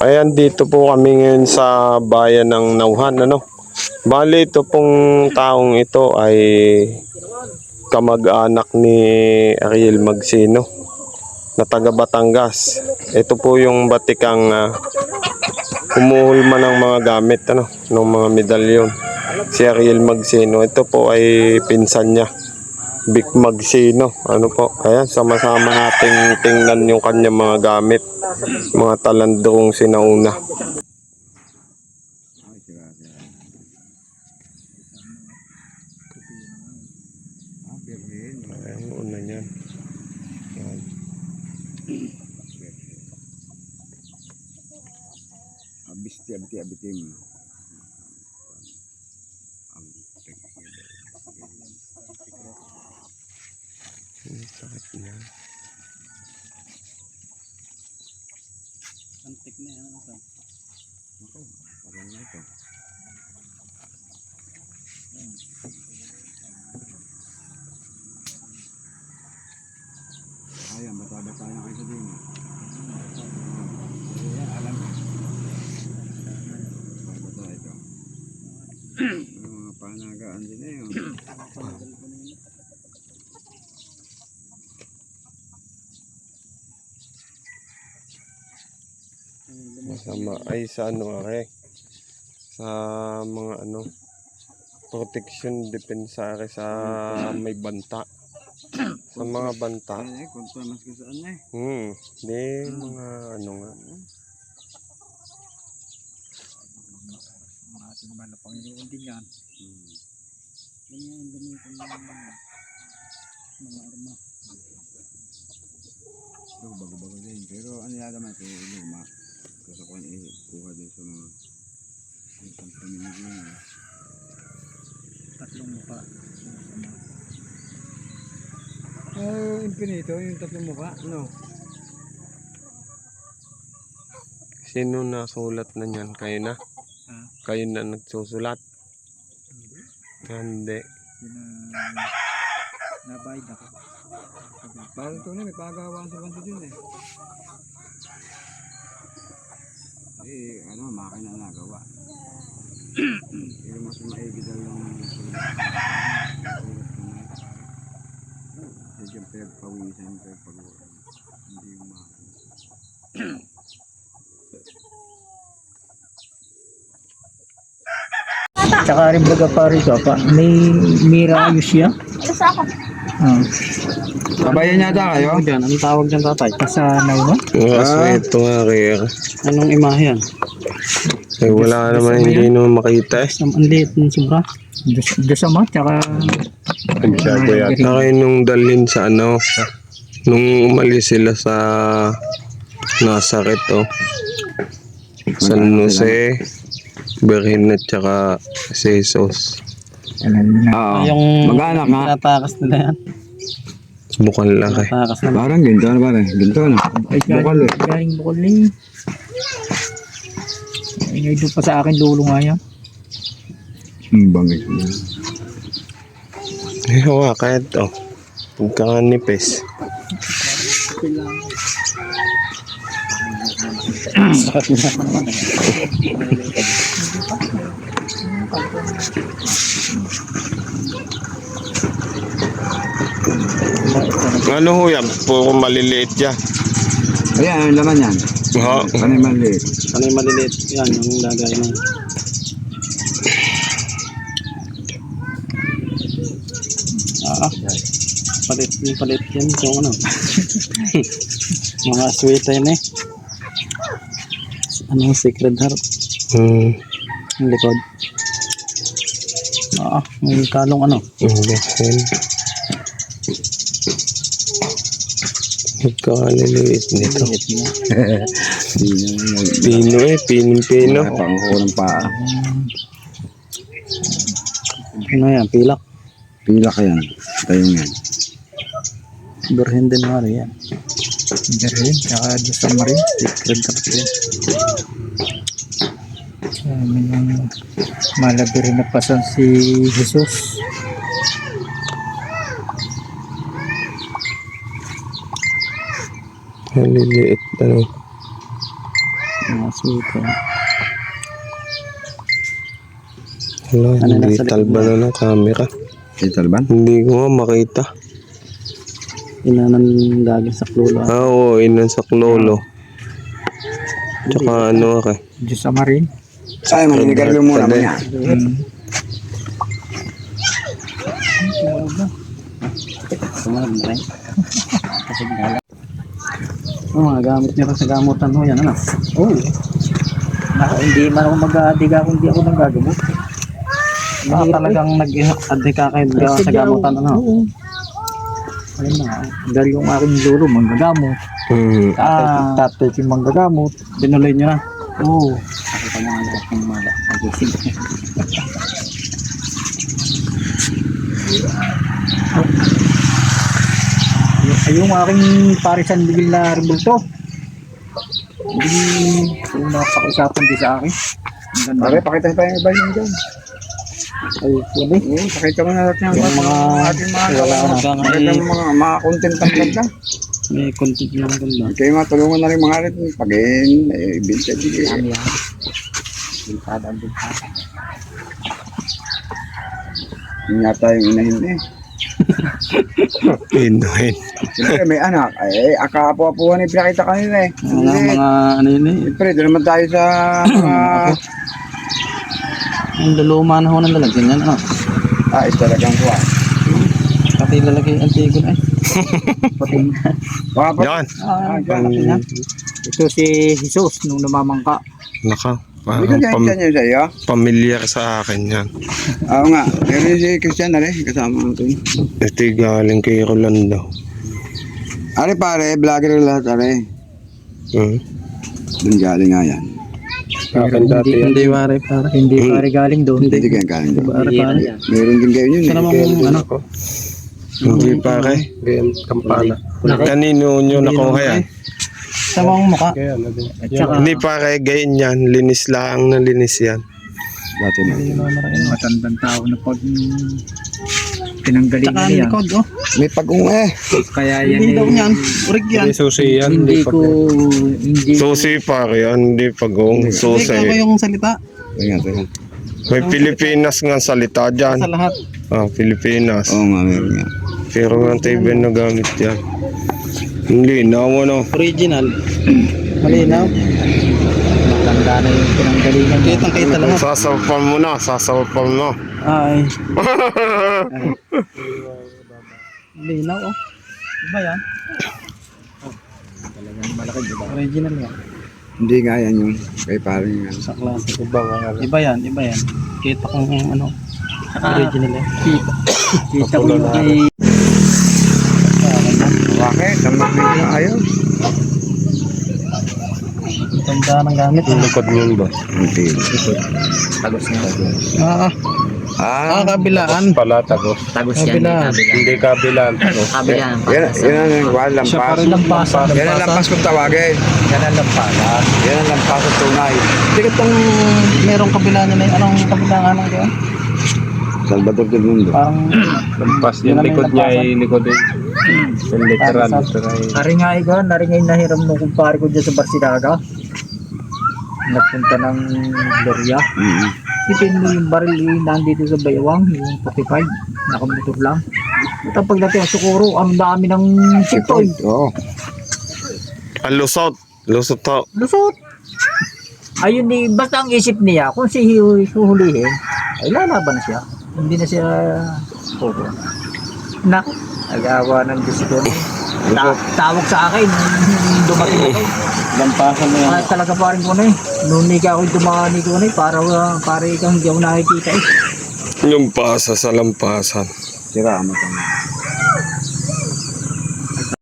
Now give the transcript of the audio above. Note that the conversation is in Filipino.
Ayan, dito po kami ngayon sa bayan ng Nauhan, ano? Bali, ito pong taong ito ay kamag-anak ni Ariel Magsino na taga Batangas. Ito po yung batikang uh, humuhulma ng mga gamit, ano, ng mga medalyon. Si Ariel Magsino. Ito po ay pinsan niya. Vic Magsino. Ano po? Ayan, sama-sama nating tingnan yung kanyang mga gamit. Mga talandong sinauna. Ayan, una niyan. Ayan. Abis ti abiti sakit niya. Antik na yan. Ano Ako, parang na ito. Ayan, bata-bata na kayo sa din. Ayan, alam mo. Bata ito. Mga panagaan din na yun. Masama. Ay, sa ano are? Sa mga ano, protection, depensa are sa may banta. Sa mga banta. Ayan eh, mas saan eh. Hmm, di mga ano nga. Mga ating na Panginoon din yan. Hmm. Ganyan gamitin mga arma. Ito, bago-bago din. Pero ano yata naman ito, luma. Kasi kung kuha din sa mga isang pamilya niya. Tatlong mukha. Oh, infinito, yung tatlong mukha, no? Sino na sulat na niyan? Kayo na? Ha? Kayo na nagsusulat? Hindi. Nabayad ako. Parang ito na, may pagawaan sa bansa din eh. Eh, ano, makina na nagawa. Pero mas maigi daw yung yung pinagpawisan, pinagpagawa. Hindi yung makina. Tsaka rin baga pa rito pa. May mira ayos siya. Ah. Kabayan yata kayo? Dyan, anong tawag dyan tatay? Kasanaw no? Yung Ah. asweto nga kaya. Anong imahe yan? Eh, wala naman, hindi naman makita eh. Ang ang liit ng sobra. Diyos, Diyos ama, tsaka Santiago yata. Kayo nung dalhin sa ano, nung umalis sila sa Nazaret oh. San Jose, Berhin at saka si Jesus. Oo. yung Mag-anak nga. tinatakas nila yan. Laki. Tinatakas na Parang ginto na parang. Ginto na. Ay, Bukal eh. galing bukal na yun. Ay, ngayon doon pa sa akin lulo nga yan. Ang bangit niya. Eh, hawa, kahit oh. Sakit na naman. Ano ho yan? Puro maliliit yan. Ayan, ang laman yan. Ha? Panay maliit. Ano yung maliliit? Yan, yung lagay mo. Ah, palit yung palit yan. Yung ano. Mga sweet yun eh. Ano, Sacred Heart. Hmm. Ang likod. Ah, may kalong ano. Hindi. Yan. Pagkakaliliit nito. Na. Pino. Eh, pinong-pino. Panguho ng paa. Ano yan? Pilak. Pilak yan. Tayo yan. Berhen din mari yan. Berhen, tsaka Diyos sa Marin. Sacred Heart yan. Sabi ng malabiri na pasan si Jesus. Maliliit. Ano? Suka. Wala, Ano hindi talba na ng camera. Ito ba? Hindi ko nga makita. Inanan lagi sa klula. Ah, oo, inan sa klolo. Tsaka ano ka. Diyos sa marin. Ay, maninigarilyo muna mo yan. Hmm. Oh, mga gamit niya sa gamutan ho yan, ano? Oo. Naka, hindi man ako mag-aadiga kung hindi ako nang gagamot. Baka talagang nag-adika kayo sa gamutan, ano? Oo. Ayun na, dahil yung aking lolo, manggagamot. Hmm. Ah, tatay si manggagamot. Tinuloy niyo na? Oo. Nakita ang lahat ng mga nagising. Ay, yung aking parisan bigil na rebulto. Hindi yung napakisapan din sa akin. Pare, pakita pa yung iba yun dyan. Ay, eh. Oo, pakita mo na natin Yung mga- ating mga wala na. Pakita mo mga, mga content ang ganda. May content na ang ganda. Kayo nga, tulungan na rin mga rin. Pag-in, eh, binta din. Ano yan? Biltada ang biltada. Yun yata yung inahin eh. Inuhin. Siyempre, may anak. Eh, akapo-apuhan yung pinakita kanina eh. Mga Hindi. mga ano yun eh. Siyempre, doon naman tayo sa mga... Ang luluma na ho ng lalagyan yan. Ano? ah, is talagang kuha. Pati lalagay ang tigon ay. Pati. Yan. Ah, niya. Ito si Jesus nung namamangka. Naka. Hindi Parang ka pam- dyan yun sa'yo. pamilyar sa akin yan. Oo nga. Meron si Christian na rin. Kasama ko ito. Ito yung galing kay Rolando. Are pare, vlogger lahat are. Hmm. Doon galing nga yan. Hindi, yan. hindi pare pare. Hindi pare galing doon. Hindi kayo galing doon. Pare pare. Meron din kayo yun Sa namang eh. ano? Hindi pare. Kampana. Kanino nyo nakuha yan? Sa mga mukha. At saka, Hindi pare, gayon yan. Linis lang na linis yan. Dati na. matandang tao na pag tinanggalin Tsaka niya. likod, oh. May pag-ung eh. Kaya yan Hindi daw eh, niyan. Urig yan. susi Hindi ko, hindi Susi pare, yan. Hindi pagong ba susi. yung salita Tingnan, tingnan. May Pilipinas nga salita sa dyan. lahat? Ah, Pilipinas. Oo nga, meron nga. Pero ang TV na gamit yan. Hindi, nawa no. Original. Malinaw. matanda na yung pinanggalingan. Kitang kita lang. oh. Sasawpan mo na, sasawpan mo. Ay. Malinaw, oh. Iba yan. Talagang malaki, di ba? Original yan. Hindi nga yan yung kay pare nga. Sa klase. Iba yan, iba yan. Kita kong ano. Original yan. Kita ko yung kay... Bakit? Ang magbigay na ayaw. Tanda ng gamit. Yung likod mo ba? Hindi. Tagos niya. Ah, ah. Ah, Ah, kabilaan. Pala tagos. Tagos yan. Kabilaan. Hindi kabilaan. Kabilaan. yan, yan ang nagwal, Siya pa lampas. rin lampasan. Yan ang lampas kung tawagin. Yan ang lampasan. Yan ang lampas at tunay. Hindi ka itong merong kabilaan na. Anong kabilaan nga lang kaya? Salvador del Mundo. Parang Lampas Yun ang likod niya ay likod din. Yung literal. Para sa- literal. Naringay ko, naringay nahiram nung kumpare ko dyan sa Barsilaga. Nagpunta ng Gloria. Mm-hmm. Ipin mo yung baril yung nandito sa Baywang, yung 45, nakamotor lang. At ang pagdating sa Sukuro, ang dami ng sitoy. Oo. Ang lusot. Lusot to. Lusot! Ayun ni, basta ang isip niya, kung si suhulihin, ay lalaban na siya. Hindi na siya Sukuro. Nak, nag-awa ng Diyos ko. Ta- tawag sa akin, nung dumating ako. lampasan mo yan. Ah, talaga pa rin ko na eh. Nung ikaw ako dumani ko na eh, para, para ikaw hindi ako nakikita eh. Yung pasa sa lampasan. Sira mo ito.